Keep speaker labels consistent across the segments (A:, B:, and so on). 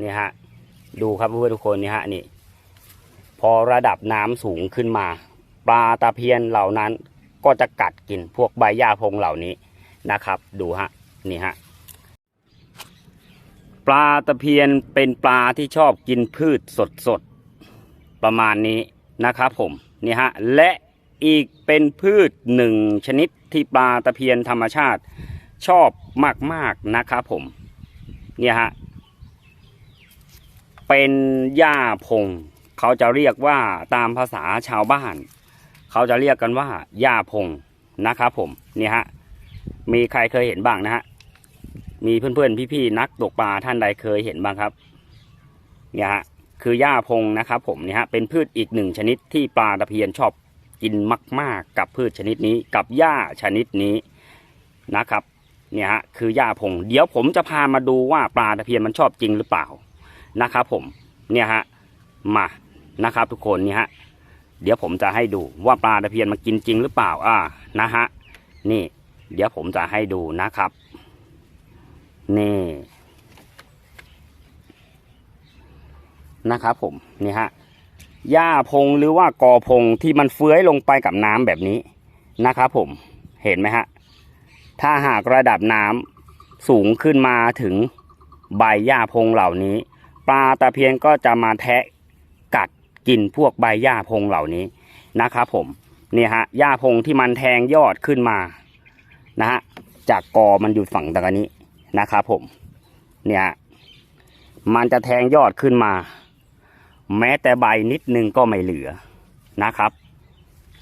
A: นี่ฮะดูครับเพื่อนทุกคนนี่ฮะนี่ พอระดับน้ำสูงขึ้นมา ปลาตะเพียนเหล่านั้นก็จะกัดกินพวกใบหญ้าพงเหล่านี้นะครับ ดูฮะนี่ฮะปลาตะเพียนเป็นปลาที่ชอบกินพืชสดๆประมาณนี้นะครับผมนี่ฮะและอีกเป็นพืชหนึ่งชนิดที่ปลาตะเพียนธรรมชาติชอบมากๆนะครับผมเนี่ยฮะ เป็นหญ้าพง เขาจะเรียกว่าตามภาษาชาวบ้าน เขาจะเรียกกันว่าหญ้าพงนะครับผมนี่ฮะมีใครเคยเห็นบ้างนะฮะมีเพื่อนๆพี่ๆนักตกปลาท่านใดเคยเห็นบ้างครับเนี่ยฮะคือหญ้าพงนะครับผมเนี่ยฮะเป็นพืชอีกหนึ่งชนิดที่ปลาตะเพียนชอบกินมาก ๆ กับพืชชนิดนี้กับหญ้าชนิดนี้นะครับเนี่ยฮะคือหญ้าพง เดี๋ยวผมจะพามาดูว่าปลาตะเพียนมันชอบจริงหรือเปล่า นะครับผมเนี่ยฮะมานะครับทุกคนเนี่ยฮะเดี๋ยวผมจะให้ดูว่าปลาตะเพียนมันกินจริงหรือเปล่าอ่านะฮะนี่ เดี๋ยวผมจะให้ดูนะครับ นี่ นะครับผมนี่ฮะหญ้าพงหรือว่ากอพงที่มันเฟื้อยลงไปกับน้ำแบบนี้นะครับผมเห็นไหมฮะถ้าหากระดับน้ำสูงขึ้นมาถึงใบหญ้าพงเหล่านี้ ปลาตะเพียนก็จะมาแทะกัดกินพวกใบหญ้าพงเหล่านี้นะครับผมนี่ฮะหญ้าพงที่มันแทงยอดขึ้นมานะฮะจากกอมันอยู่ฝั่งตะกันนี้นะครับผมเนี่ยมันจะแทงยอดขึ้นมา แม้แต่ใบนิดนึงก็ไม่เหลือนะครับ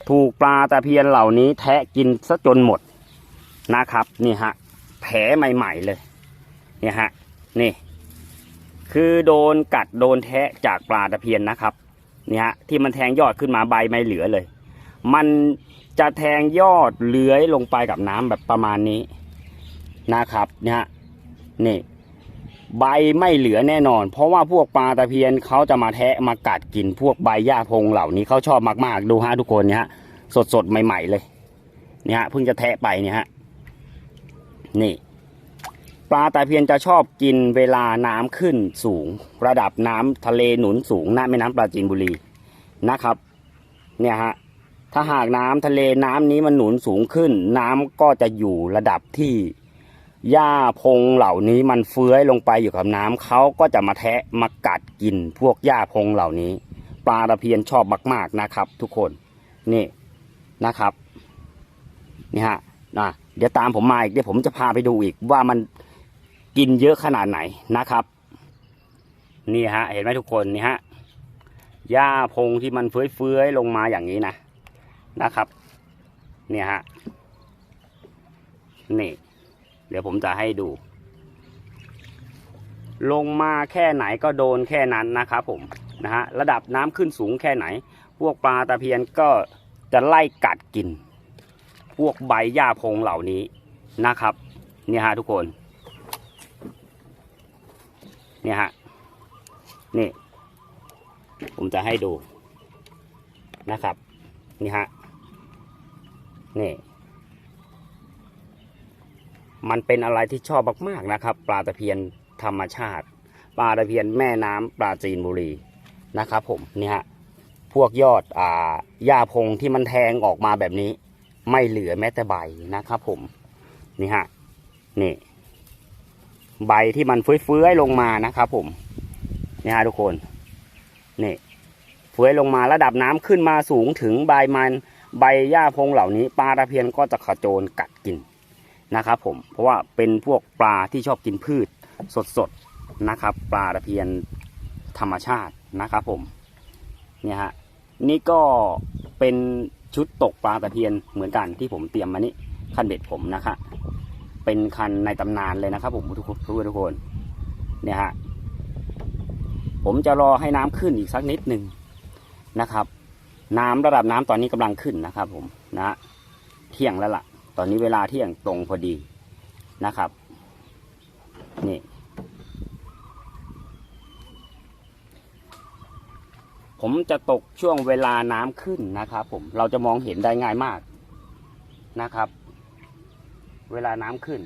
A: ถูกปลาตะเพียนเหล่านี้แทะกินซะจนหมดนะครับนี่ฮะแผลใหม่ ๆเลยเนี่ยฮะนี่ คือโดนกัดโดนแทะจากปลาตะเพียนนะครับเนี่ยที่มันแทงยอดขึ้นมาใบไม่เหลือเลย มันจะแทงยอดเลื้อยลงไปกับน้ำแบบประมาณนี้นะครับเนี่ยนี่ใบไม่เหลือแน่นอน เพราะว่าพวกปลาตะเพียนเขาจะมาแทะมากัดกินพวกใบหญ้าพงเหล่านี้เขาชอบมากๆดูฮะทุกคนเนี่ยฮะสดสดๆใหม่ ๆเลยเนี่ยฮะเพิ่งจะแทะไปเนี่ยฮะนี่ ปลาตะเพียนจะชอบกินเวลาน้ำขึ้นสูง ระดับน้ำทะเลหนุนสูงหน้าแม่น้ำปราจีนบุรีนะครับ เนี่ยฮะถ้าหากน้ำทะเลน้ำนี้มันหนุนสูงขึ้น น้ำก็จะอยู่ระดับที่หญ้าพงเหล่านี้มันเฟื้อยลงไปอยู่กับน้ำเขาก็จะมาแทะมากัดกินพวกหญ้าพงเหล่านี้ ปลาตะเพียนชอบมากๆนะครับ ทุกคนนี่นะครับนี่ฮะนะเดี๋ยวตามผมมาอีกเดี๋ยวผมจะพาไปดูอีกว่ามัน กินเยอะขนาดไหนนะครับ นี่ฮะ เห็นไหมทุกคนนี่ฮะหญ้าพงที่มันเฟื้อยๆลงมาอย่างนี้นะนะครับ เนี่ยฮะนี่ เดี๋ยวผมจะให้ดู ลงมาแค่ไหนก็โดนแค่นั้นนะครับผมนะฮะระดับน้ำขึ้นสูงแค่ไหน พวกปลาตะเพียนก็จะไล่กัดกิน พวกใบหญ้าพงเหล่านี้นะครับ เนี่ยฮะทุกคน เนี่ยฮะ นี่ ผมจะให้ดูนะครับ นี่ฮะ นี่ มันเป็นอะไรที่ชอบมากๆนะครับ ปลาตะเพียนธรรมชาติ ปลาตะเพียนแม่น้ำปลาจีนบุรีนะครับ ผมนี่ฮะพวกยอดอ่าหญ้าพงที่มันแทงออกมาแบบนี้ ไม่เหลือแม้แต่ใบนะครับ ผม นี่ฮะ นี่ ใบที่มันเฟื้อยๆลงมานะครับผมนี่ฮะทุกคนนี่เฟื้อยลงมาระดับน้ำขึ้นมาสูงถึงใบมันใบหญ้าพงเหล่านี้ปลาตะเพียนก็จะขโจรกัดกินนะครับผมเพราะว่าเป็นพวกปลาที่ชอบกินพืชสดๆนะครับ ปลาตะเพียนธรรมชาตินะครับผมเนี่ยฮะนี่ก็เป็นชุดตกปลาตะเพียนเหมือนกันที่ผมเตรียมมานี่คันเบ็ดผมนะคะ เป็นคันในตำนานเลยนะครับ ผมทุกคนทุกคนเนี่ยฮะผมจะรอให้น้ำขึ้นอีกสักนิดหนึ่งนะครับ น้ำระดับน้ำตอนนี้กำลังขึ้นนะครับ ผมนะเที่ยงแล้วล่ะ ตอนนี้เวลาเที่ยงตรงพอดีนะครับ นี่ผมจะตกช่วงเวลาน้ำขึ้นนะครับ ผมเราจะมองเห็นได้ง่ายมากนะครับ เวลาน้ำขึ้น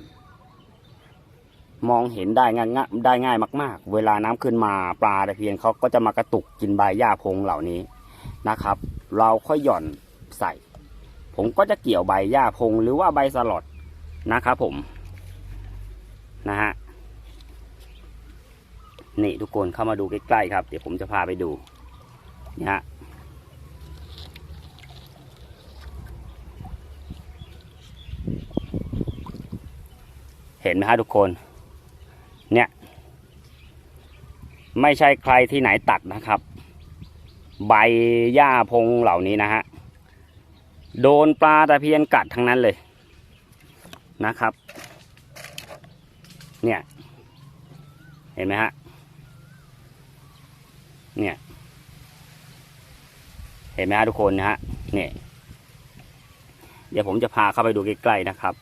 A: มองเห็นได้ง่ายได้ง่ายมาก ๆ เวลาน้ำขึ้นมาปลาตะเพียนเขาก็จะมากระตุกกินใบหญ้าพงเหล่านี้นะครับ เราค่อยหย่อนใส่ ผมก็จะเกี่ยวใบหญ้าพงหรือว่าใบสลอดนะครับผมนะฮะนี่ทุกคนเข้ามาดูใกล้ๆครับ เดี๋ยวผมจะพาไปดูนี่ฮะ เห็นไหมฮะทุกคน เนี่ย ไม่ใช่ใครที่ไหนตัดนะครับ ใบหญ้าพงเหล่านี้นะฮะ โดนปลาตะเพียนกัดทั้งนั้นเลยนะครับ เนี่ย เห็นไหมฮะ เนี่ย เห็นไหมฮะทุกคนนะฮะ เนี่ย เดี๋ยวผมจะพาเข้าไปดูใกล้ๆนะครับ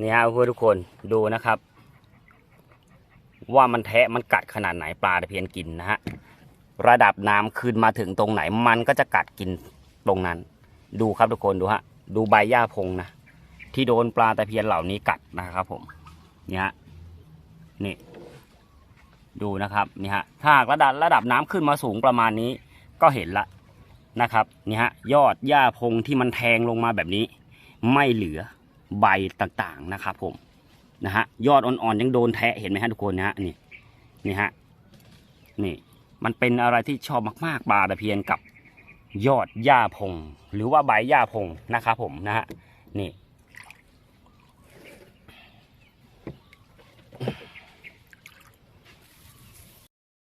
A: นี่ฮะเพื่อนทุกคนดูนะครับ ว่ามันแทะมันกัดขนาดไหนปลาตะเพียนกินนะฮะระดับน้ำขึ้นมาถึงตรงไหนมันก็จะกัดกินตรงนั้น ดูครับทุกคนดูฮะดูใบหญ้าพงนะที่โดนปลาตะเพียนเหล่านี้กัดนะครับผมนี่ฮะนี่ ดูนะครับนี่ฮะถ้าระดับระดับน้ำขึ้นมาสูงประมาณนี้ก็เห็นละนะครับนี่ฮะยอดหญ้าพงที่มันแทงลงมาแบบนี้ ไม่เหลือ ใบต่างๆนะครับผมนะฮะยอดอ่อนๆยังโดนแทะเห็นไหมฮะทุกคนนะฮะนี่นี่ฮะนี่มันเป็นอะไรที่ชอบมากๆปลาตะเพียนกับยอดหญ้าพง หรือว่าใบหญ้าพงนะครับผมนะฮะนี่